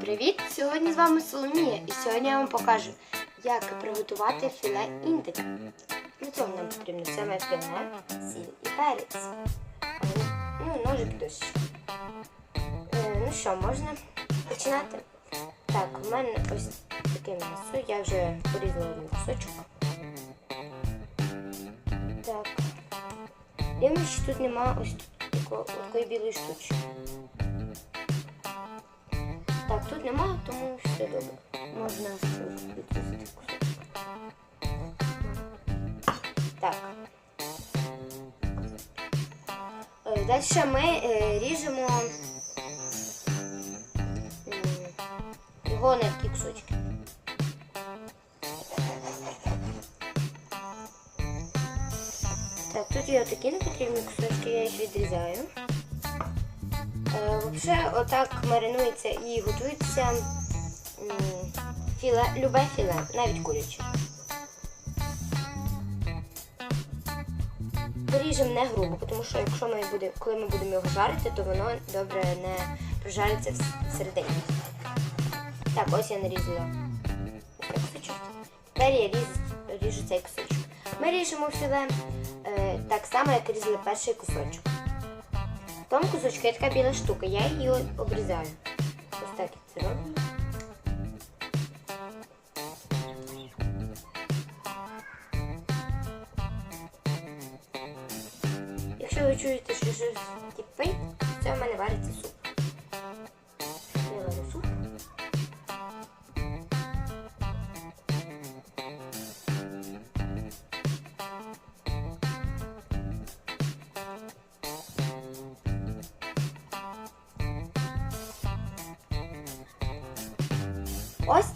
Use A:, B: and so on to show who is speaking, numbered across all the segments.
A: Привіт! Сьогодні з вами Соломія і сьогодні я вам покажу, як приготувати філе індика. Для цього нам потрібно саме філе, сіль і перець. Ну, ножик дощ. Е, ну що, можна починати? Так, у мене ось таке м'ясо. Я вже порізала один кусочок. Так. Дивимось, що тут нема ось такої білої штучки. Тут тому все добре. Можна відрізати кусочок. Так. Е, Далі ми е, ріжемо його на такі кусочки. Так, тут є такі непотрібні кусочки, я їх відрізаю. Е, Взагалі, отак маринується і готується філе, любе філе, навіть куряче. Поріжемо не грубо, тому що якщо ми буде, коли ми будемо його жарити, то воно добре не прожариться вс- всередині. Так, ось я нарізала кусочок. Тепер я різ, ріжу цей кусочок. Ми ріжемо філе е, так само, як різали перший кусочок. В кусочки, это така біла штука, я її обрізаю. Ось так я це роблю. Якщо ви чуєте, що щось тіпить, це в мене вариться суп.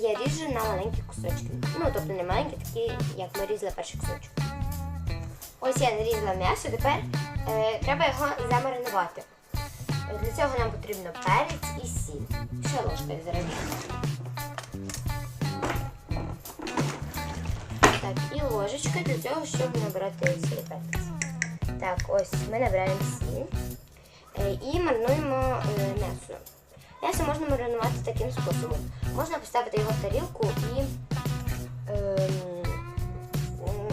A: І я ріжу на маленькі кусочки. Ну, тобто не маленькі, такі, як ми різали перший кусочок. Ось я нарізала м'ясо, тепер е, треба його замаринувати. Для цього нам потрібно перець і сіль. Ще ложка я Так, і ложечка для цього, щоб набрати сіль перець. Так, ось ми набираємо сіль е, і маринуємо е, м'ясо. М'ясо можна маринувати таким способом. Можна поставити його в тарілку і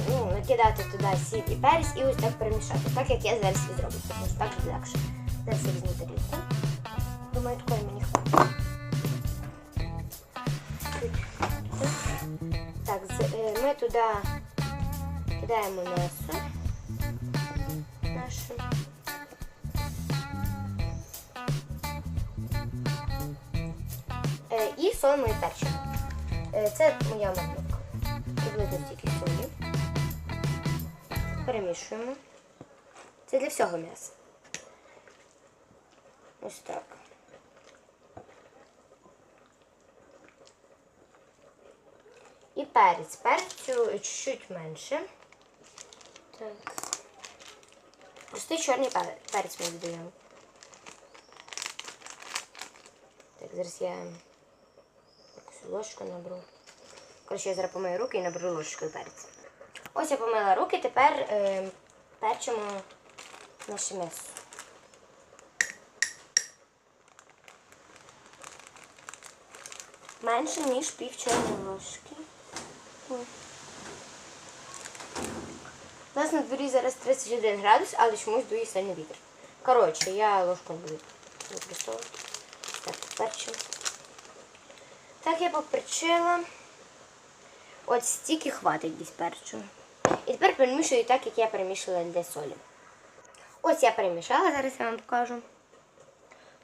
A: ну, накидати туди сіль і перець і ось так перемішати. Так як я зараз і зроблю, тому що так легше. Зараз я візьму тарілку. Думаю, такої мені хватить. Так, е, ми туди кидаємо м'ясо Е, І перчимо. Е, Це моя морковка. Приблизно стільки солі. Перемішуємо. Це для всього м'яса. Ось так. І перець. Перцю чуть-чуть менше. Так. Простий чорний перець ми додаємо. Так, зараз я ложку наберу. Коротше, я зараз помию руки і наберу ложкою перець. Ось я помила руки, тепер е, печемо наше м'ясо. Менше, ніж пів чайної ложки. У нас на дворі зараз 31 градус, але чомусь дує сильний вітер. Коротше, я ложку буду використовувати. Так, перчу. Так я поперчила. От стільки хватить десь перчу. І тепер перемішую так, як я перемішала для солі. Ось я перемішала, зараз я вам покажу.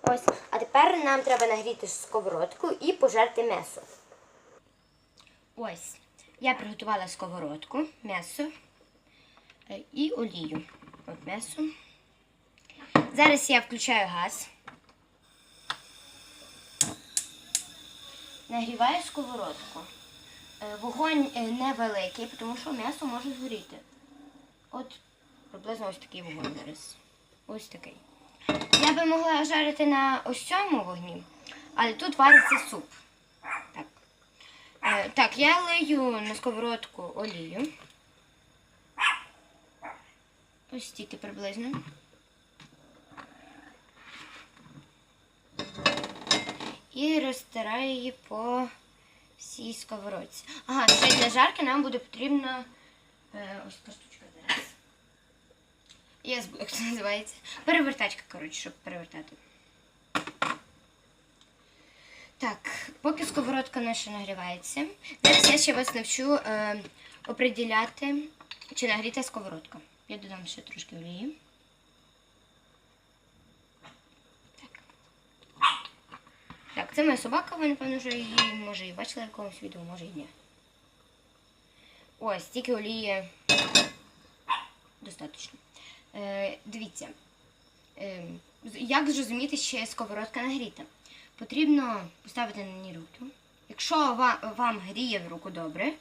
A: Ось. А тепер нам треба нагріти сковородку і пожарти м'ясо. Ось. Я приготувала сковородку, м'ясо е, і олію. От м'ясо. Зараз я включаю газ. Нагріваю сковородку. Е, Вогонь е, невеликий, тому що м'ясо може згоріти. От приблизно ось такий вогонь зараз. Ось такий. Я би могла жарити на ось цьому вогні, але тут вариться суп. Так, е, так я лию на сковородку олію. Ось стільки приблизно. І розтираю її по всій сковородці. Ага, ще для жарки нам буде потрібна е, ось така штучка зараз. Я забула, як це називається. Перевертачка, коротше, щоб перевертати. Так, поки сковородка наша нагрівається, зараз я ще вас навчу е, оприділяти, чи нагріта сковородка. Я додам ще трошки олії. Так. Так, це моя собака, ви, напевно, вже її, може, і бачили в якомусь відео, може і ні. Ось, стільки олії достатньо. Е, дивіться, е, як зрозуміти, чи сковородка нагріта? Потрібно поставити на ній руку. Якщо вам, вам гріє в руку добре,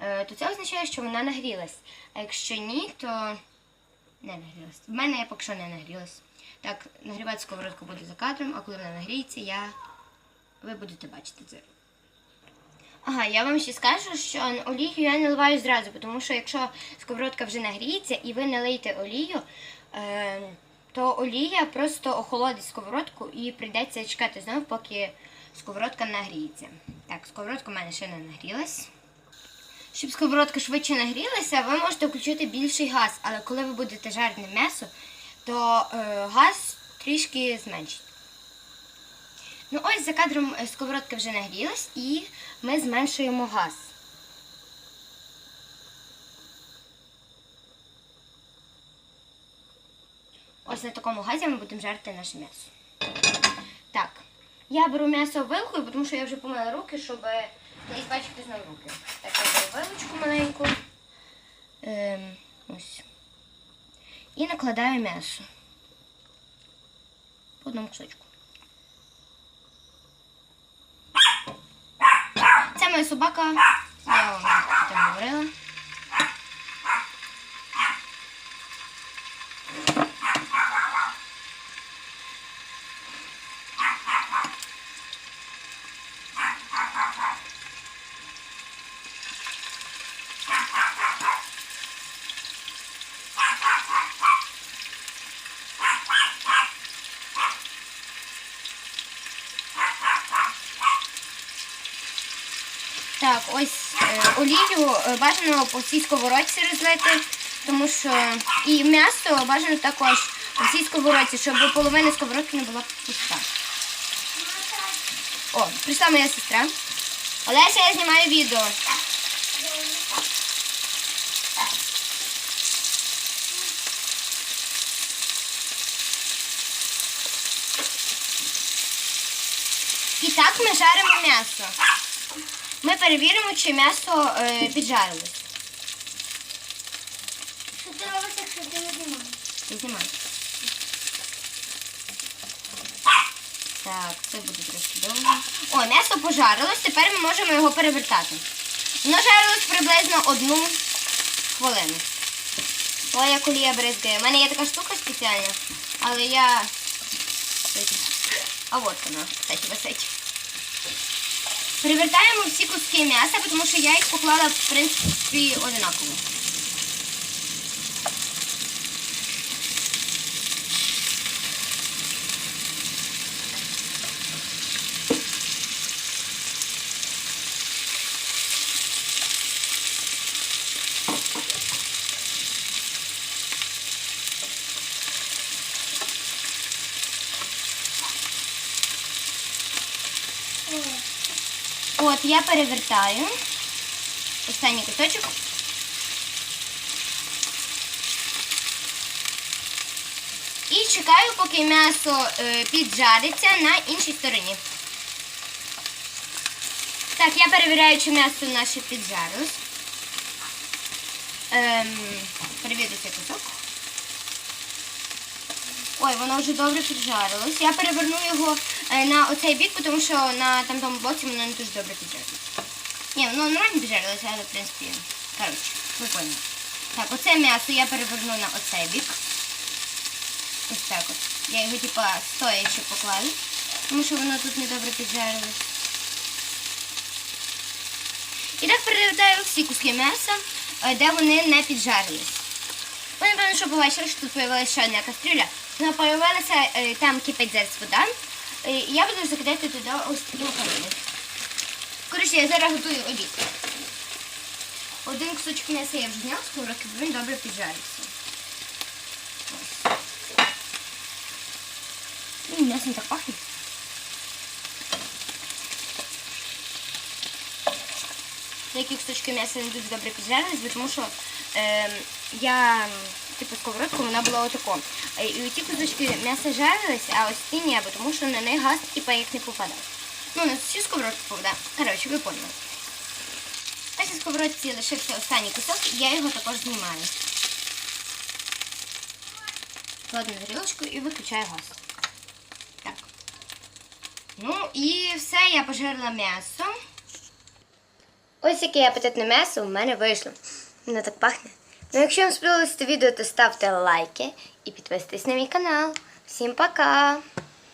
A: е, то це означає, що вона нагрілась. А якщо ні, то не нагрілась. В мене я поки що не нагрілась. Так, нагрівати сковородку буде за кадром, а коли вона нагріється, я... ви будете бачити це. Ага, я вам ще скажу, що олію я наливаю зразу, тому що якщо сковородка вже нагріється і ви налиєте олію, е, то олія просто охолодить сковородку і прийдеться чекати знову, поки сковородка нагріється. Так, сковородка в мене ще не нагрілась. Щоб сковородка швидше нагрілася, ви можете включити більший газ, але коли ви будете жарити м'ясо, то е, газ трішки зменшить. Ну ось за кадром е, сковородка вже нагрілась і ми зменшуємо газ. Ось на такому газі ми будемо жарити наше м'ясо. Так, я беру м'ясо вилкою, тому що я вже помила руки, щоб не збачити знову руки. Так, я беру вилочку маленьку. Ем, ось. І накладаю м'ясо. По одному кусочку. Це моя собака. Я вам говорила. Так, ось е, олію е, бажано по всій сковородці розлити, тому що і м'ясо бажано також по всій сковородці, щоб половина сковородки не була пуста. О, прийшла моя сестра. Олеся, я знімаю відео. І так ми жаримо м'ясо. Ми перевіримо, чи м'ясо е, піджарилось.
B: Що ти робиш, якщо ти не знімаєш?
A: Не знімай. Так, це буде трошки довго. О, м'ясо пожарилось, тепер ми можемо його перевертати. Воно жарилось приблизно одну хвилину. Ой, як олія бризгає. У мене є така штука спеціальна, але я. А от вона, кстати, висить. Перевертаємо всі куски м'яса, тому що я їх поклала, в принципі, одинаково. От, я перевертаю. Останній кусочок. І чекаю, поки м'ясо е, піджариться на іншій стороні. Так, я перевіряю, чи м'ясо наше піджарилось. Ем, перевірю цей кусок. Ой, воно вже добре піджарилось. Я переверну його е, на оцей бік, тому що на там тому боці воно не дуже добре піджарилось. Ні, воно нормально піджарилося, але в принципі. Коротше, ви поняли. Так, оце м'ясо я переверну на оцей бік. Ось так от. Я його типа стоячи поклала, тому що воно тут не добре піджарилось. І так перевертаю всі куски м'яса, е, де вони не піджарились. Ви, напевно, що побачили, що тут появилася ще одна кастрюля. Вона появилася, е, там кипить вода. Е, і Я буду закидати туди ось такі макарони. Коротше, я зараз готую обід. Один кусочок м'яса я вже зняв з курок, він добре піджарився. Ось. М'ясо не так пахне. Деякі кусочки м'яса не дуже добре піджарились, тому що е, я типу сковородку вона була отако. Е, І оті кусочки м'яса жарились, а ось ті ні, тому що на них газ типу як не попадав. Ну, на всі сковородки попадав. Коротше, ви поняли. Ось на сковородці лишився останній кусок, і я його також знімаю. Кладу на тарілочку і виключаю газ. Так. Ну і все, я пожарила м'ясо. Ось яке апетитне м'ясо у мене вийшло. Воно так пахне. Ну, якщо вам сподобалось це відео, то ставте лайки і підписуйтесь на мій канал. Всім пока!